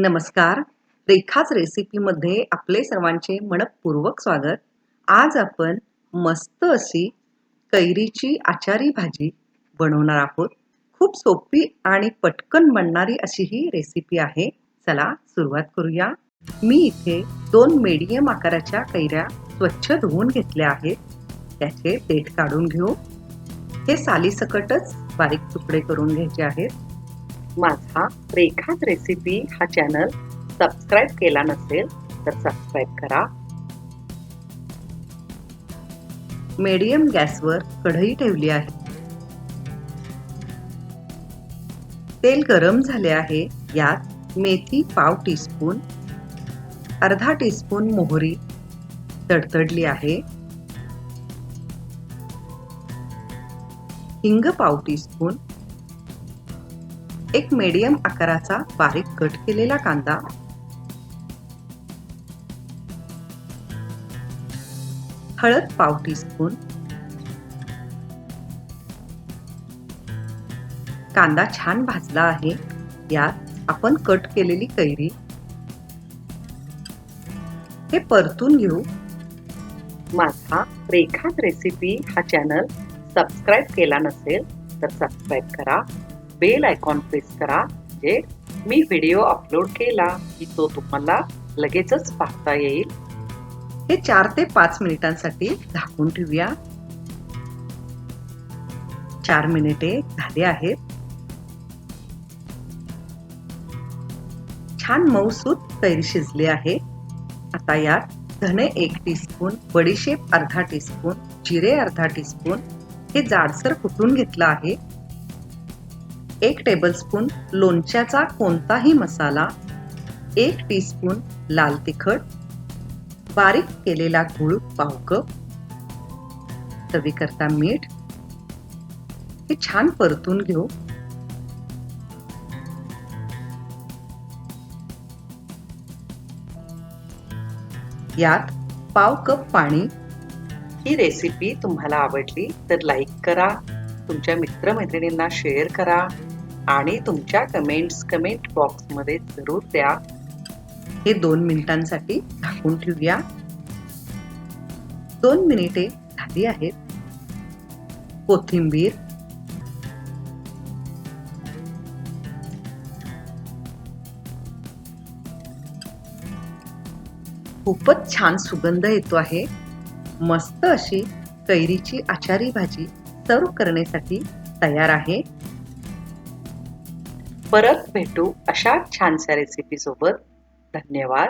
नमस्कार. रेखाच रेसिपीमध्ये आपले सर्वांचे मनपूर्वक स्वागत. आज आपण मस्त अशी कैरीची आचारी भाजी बनवणार आहोत. खूप सोपी आणि पटकन बनणारी अशी ही रेसिपी आहे. चला सुरुवात करूया. मी इथे दोन मीडियम आकाराच्या कैऱ्या स्वच्छ धुवून घेतल्या आहेत. त्याचे पेट काढून घेऊ. हे सालीसकटच बारीक तुकडे करून घ्यायचे आहेत. माझा रेखाच रेसिपी हा चॅनल सबस्क्राईब केला नसेल तर सबस्क्राईब करा. मीडियम गॅसवर कढई ठेवली आहे. तेल गरम झाले आहे यात मेथी पाव टीस्पून अर्धा टीस्पून मोहरी तडतडली आहे. हिंग पाव टीस्पून एक मीडियम आकाराचा बारीक कट केलेला कांदा. हळद पाव टीस्पून कांदा छान भाजला आहे. यात आपण कट केलेली कैरी. हे परतून घेऊ. माझा रेखात रेसिपी हा चॅनल सबस्क्राईब केला नसेल तर सबस्क्राईब करा. बेल आयकॉन प्रेस करा म्हणजे मी व्हिडिओ अपलोड केला की तो तुम्हाला लगेचच पाहता येईल. हे चार ते पाच मिनिटांसाठी झाकून ठेवूया. चार मिनिटे झाले आहेत. छान मऊसूत कैरी शिजली आहे. आता यात धने एक टीस्पून बडीशेप अर्धा टीस्पून जिरे अर्धा टीस्पून हे जाडसर कुटून घेतलं आहे? एक टेबलस्पून लोणच्याचा कोणताही मसाला एक टीस्पून लाल तिखट बारीक केलेला गुळ पाव कप चवीकरता मीठ हे छान परतून घेऊ. यात पाव कप पाणी. ही रेसिपी तुम्हाला आवडली तर लाईक करा. तुमच्या मित्रमैत्रिणींना शेअर करा आणि तुमच्या कमेंट्स कमेंट बॉक्समध्ये जरूर द्या. हे दोन मिनिटांसाठी झाकून ठेवूया. दोन मिनिटे झाली आहेत. कोथिंबीर. खूपच छान सुगंध येतो आहे. मस्त अशी कैरीची आचारी भाजी. सर्व करण्यासाठी तयार आहे. परत भेटू अशा छानशा रेसिपी सोबत. धन्यवाद.